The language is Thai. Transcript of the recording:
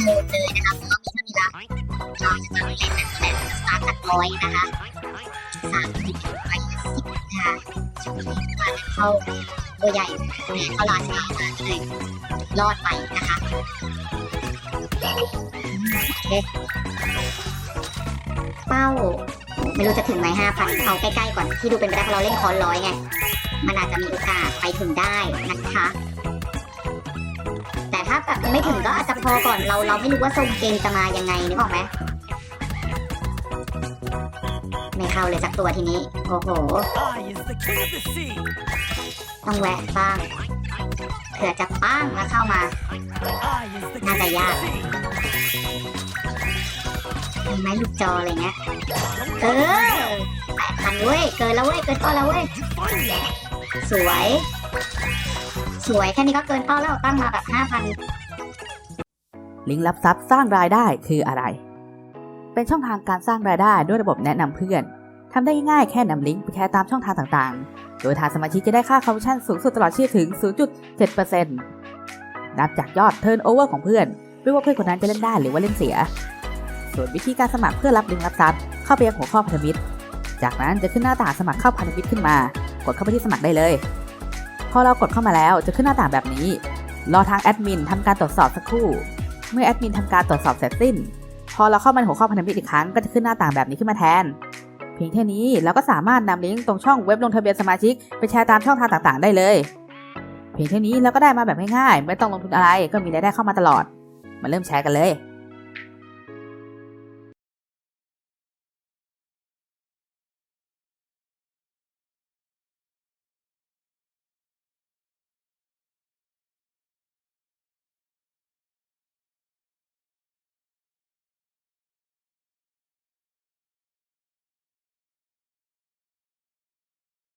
โหดเลยนะคะเพราะว่ามีเท่านี้ละเราจะต้องเล่นแบบแหละสตาร์ทจากร้อยนะคะสามสิบไปสิบนะคะช่วงนี้มาเข้าตัวใหญ่เข้าลาชามาเลยรอดไปนะคะโอเคเป้าไม่รู้จะถึงไหมห้าพันเอาใกล้ๆก่อนที่ดูเป็นไปได้เพราะเราเล่นคอนร้อยไง มันอาจจะมีโอกาสไปถึงได้นะคะ ถ้าแบบไม่ถึงก็อาจจะพอก่อนเราเราไม่รู้ว่าทรงเกมจะมายังไงนึกออกไหมไม่เข้าเลยสักตัวทีนี้ โอ้โห ต้องแวะบ้างเผื่อจะป้างแล้วเข้ามา I is the king Nada of ya. the sea. มีไม้ลูกจออะไรเงี้ย เออแปดพันเว้ย เกินแล้วเว้ย เกินเป้าแล้วเว้ย สวย สวยแค่นี้ก็เกินเป้าแล้วตั้งมาแบบห้าพันลิงก์รับทรัพย์สร้างรายได้คืออะไร เป็นช่องทางการสร้างรายได้ด้วยระบบแนะนำเพื่อนทำได้ง่ายแค่นำลิงก์ไปแชร์ตามช่องทางต่างๆ โดยทางสมาชิกจะได้ค่าคอมมิชชั่นสูงสุดตลอดชีพถึง 0.7%นับจากยอดเทิร์นโอเวอร์ของเพื่อนไม่ว่าเพื่อนคนนั้นจะเล่นได้หรือว่าเล่นเสีย ส่วนวิธีการสมัครเพื่อรับลิงก์รับทรัพย์เข้าไปยังหัวข้อพันธมิตร จากนั้นจะขึ้นหน้าต่างสมัครเข้าพันธมิตรขึ้นมา กดเข้าไปที่สมัครได้เลย พอเรากดเข้ามาแล้วจะขึ้นหน้าต่างแบบนี้ รอทางแอดมินทำการตรวจสอบสักครู่ เมื่อแอดมินทำการตรวจสอบเสร็จสิ้น พอเราเข้ามาในหัวข้อพันธมิตรอีกครั้งก็จะขึ้นหน้าต่างแบบนี้ขึ้นมาแทน เพียงแค่นี้เราก็สามารถนำลิงก์ตรงช่องเว็บลงทะเบียนสมาชิกไปแชร์ตามช่องทางต่างๆ ได้เลย เพียงแค่นี้เราก็ได้มาแบบง่ายๆ ไม่ต้องลงทุนอะไรก็มีรายได้เข้ามาตลอด มาเริ่มแชร์กันเลย